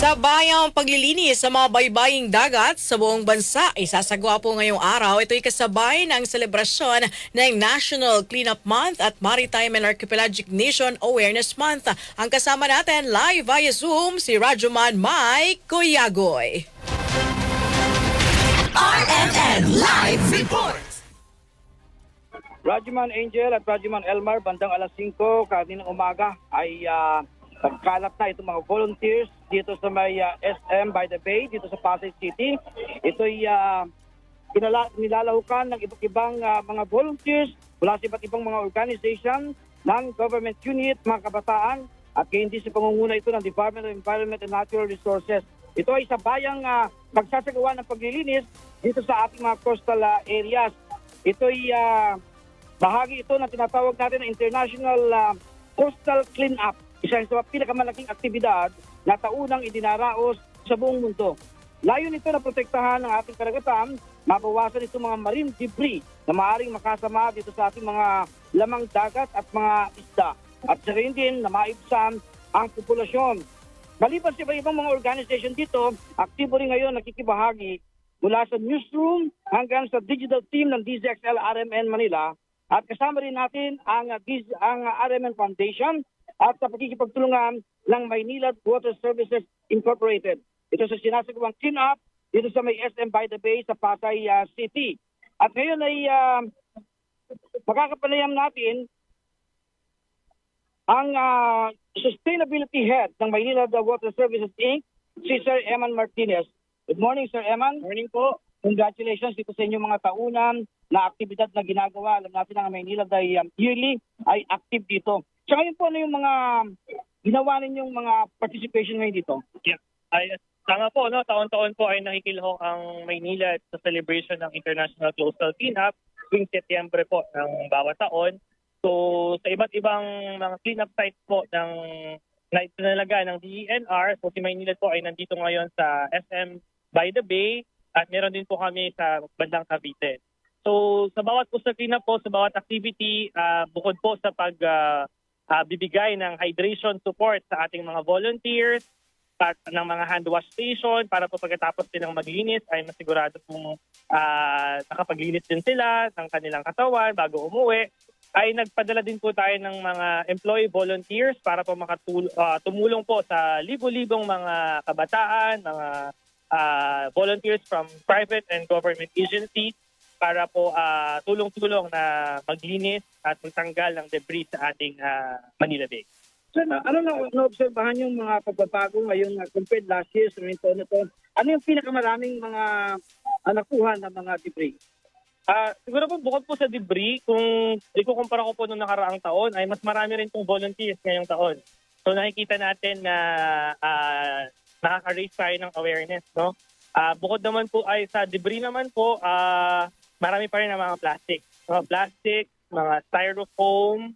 Sa bayang paglilinis sa mga baybaying dagat sa buong bansa, isasagawa po ngayong araw. Ito'y kasabay ng selebrasyon ng National Cleanup Month at Maritime and Archipelagic Nation Awareness Month. Ang kasama natin live via Zoom si Rajuman Mike Kuyagoy. RMN Live Report! Rajuman Angel at Rajuman Elmar, bandang alas 5 kaninang umaga ay uh, nagkalat na itong mga volunteers dito sa may ah, SM by the Bay, dito sa Pasay City. Ito'y uh, kinala, nilalahukan ng iba't ibang ah, mga volunteers mula sa iba't ibang mga organization ng government unit, mga kabataan, at hindi sa pangunguna ito ng Department of Environment and Natural Resources. Ito ay sa bayang uh, magsasagawa ng paglilinis dito sa ating mga coastal ah, areas. Ito'y ah, Bahagi ito na tinatawag natin na International ah, Coastal Cleanup. Isa sa pinakamalaking aktibidad na taunang idinaraos sa buong mundo. Layo nito na protektahan ang ating karagatan, mabawasan itong mga marine debris na maaaring makasama dito sa ating mga lamang dagat at mga isda. At sa rin din na maibsan ang populasyon. Maliban sa iba-ibang mga organization dito, aktibo rin ngayon nakikibahagi mula sa newsroom hanggang sa digital team ng DZXL RMN Manila at kasama rin natin ang, ang RMN Foundation at sa pagkikipagtulungan ng Maynila Water Services Incorporated. Ito sa sinasagawang clean-up dito sa may SM by the Bay sa Pasay uh, City. At ngayon ay uh, natin ang uh, Sustainability Head ng Maynila Water Services Inc., si Sir Eman Martinez. Good morning, Sir Eman. Morning po. Congratulations dito sa inyong mga taunan na aktibidad na ginagawa. Alam natin ang Maynila ay um, yearly ay active dito. So ngayon po, ano yung mga ginawa ninyong mga participation ngayon dito? Yeah. Ay, tama po, no? taon-taon po ay nakikilahok ang Maynila sa celebration ng International Coastal Cleanup tuwing Setyembre po ng bawat taon. So sa iba't ibang mga cleanup sites po ng na itinalaga ng DENR, so si Maynila po ay nandito ngayon sa SM by the Bay at meron din po kami sa bandang Cavite. So sa bawat cleanup po, sa bawat activity, ah, bukod po sa pag ah, ah, bibigay ng hydration support sa ating mga volunteers, at ng mga hand wash station para po pagkatapos silang maglinis ay masigurado pong ah, nakapaglinis din sila ng kanilang katawan bago umuwi ay nagpadala din po tayo ng mga employee volunteers para po makatul- ah, tumulong po sa libo-libong mga kabataan, mga ah, volunteers from private and government agencies para po ah, tulong-tulong na maglinis at magtanggal ng debris sa ating ah, Manila Bay. So, na, ano na naobserbahan yung mga pagbabago ngayon na compared last year sa so, na to? Ano yung pinakamaraming mga uh, nakuha na mga debris? Ah, siguro po bukod po sa debris, kung ikukumpara ko po nung nakaraang taon, ay mas marami rin pong volunteers ngayong taon. So nakikita natin na ah, nakaka-raise tayo ng awareness, no? Ah, bukod naman po ay sa debris naman po, ah, marami pa rin ang mga plastic. Mga plastic, mga styrofoam,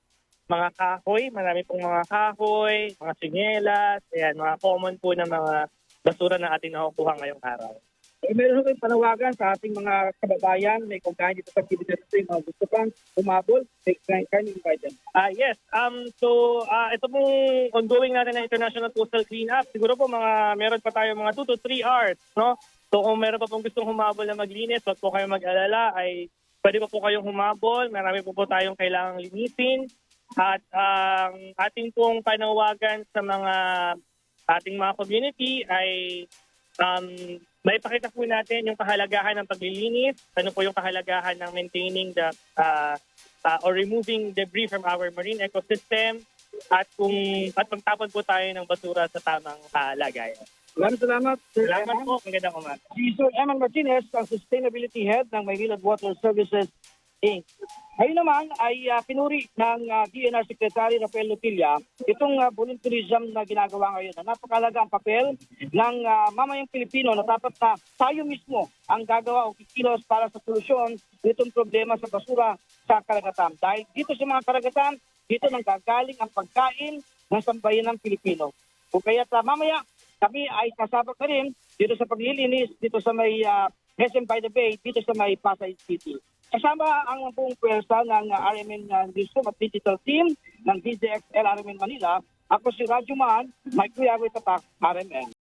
mga kahoy, marami pong mga kahoy, mga sinyelas, ayan, mga common po na mga basura na ating nakukuha ngayong araw. Eh, meron kayong panawagan sa ating mga kababayan kung kaya dito sa ito yung mga gusto pang umabol, may kind invite them. Ah yes. Um so ah ito pong ongoing natin na International Coastal Cleanup. Siguro po mga meron pa tayo mga 2 to 3 hours, no? So kung meron pa pong gustong humabol na maglinis, wag po kayong mag-alala ay pwede pa po kayong humabol. Marami po po tayong kailangang linisin. At ang ating pong panawagan sa mga ating mga community ay um, may pakita po natin yung kahalagahan ng paglilinis, ano po yung kahalagahan ng maintaining the uh, uh, or removing debris from our marine ecosystem at kung at pagtapon po tayo ng basura sa tamang uh, lagayan. Maraming salamat, Sir Salamat Eman. po, magandang umaga. Si Sir Eman Martinez, ang Sustainability Head ng Maynila Water Services Inc. Ngayon naman ay ah, pinuri ng ah, DNR Secretary Rafael Lutilla itong uh, volunteerism na ginagawa ngayon. Na napakalaga ang papel ng ah, mamayang Pilipino na dapat na tayo mismo ang gagawa o kikilos para sa solusyon nitong problema sa basura sa karagatan. Dahil dito sa mga karagatan, dito nang gagaling ang pagkain ng sambayan ng Pilipino. Kung kaya sa mamaya, kami ay kasabak na rin dito sa paglilinis, dito sa may ah, SM by the Bay, dito sa may Pasay City. Kasama ang buong pwersa ng RMN Newsroom at Digital Team ng DZXL RMN Manila. Ako si Radyo Man, Mike Kuyagoy Tatak, RMN.